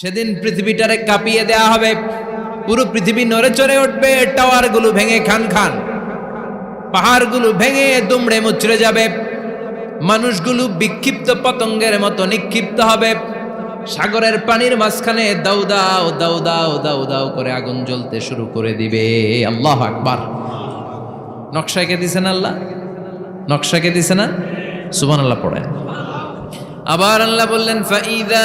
সেদিন পৃথিবীটারে কাঁপিয়ে দেয়া হবে। পুরো পৃথিবী নড়ে চড়ে উঠবে, টাওয়ারগুলো ভেঙে খান খান। পাহাড়গুলো ভেঙে দুমড়ে মুচড়ে যাবে। মানুষগুলো বিক্ষিপ্ত পতঙ্গের মতো নিক্ষিপ্ত হবে। সাগরের পানির মাঝখানে দাউ দাও দাউ দাও দাউ দাও করে আগুন জ্বলতে শুরু করে দিবে। আল্লাহ আকবার। নকশাকে দিছেন আল্লাহ? নকশাকে দিছে না? সুবান আল্লাহ পড়েন। আবার আল্লাহ বললেন ফাইদা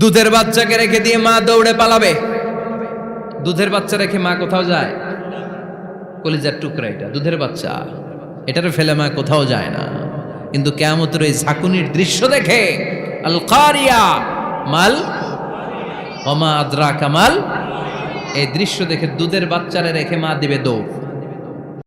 দুধের বাচ্চাকে রেখে দিয়ে মা দৌড়ে পালাবে। দুধের বাচ্চা রেখে মা কোথাও যায়? কলিজার টুকরা এটা, দুধের বাচ্চা। এটারে ফেলে মা কোথাও যায় না। কিন্তু কেয়ামতের এই ঝাঁকুনির দৃশ্য দেখে আল কারিয়া মাল ওমা আদ্রা কামাল এই দৃশ্য দেখে দুধের বাচ্চারে রেখে মা দিবে দৌড়।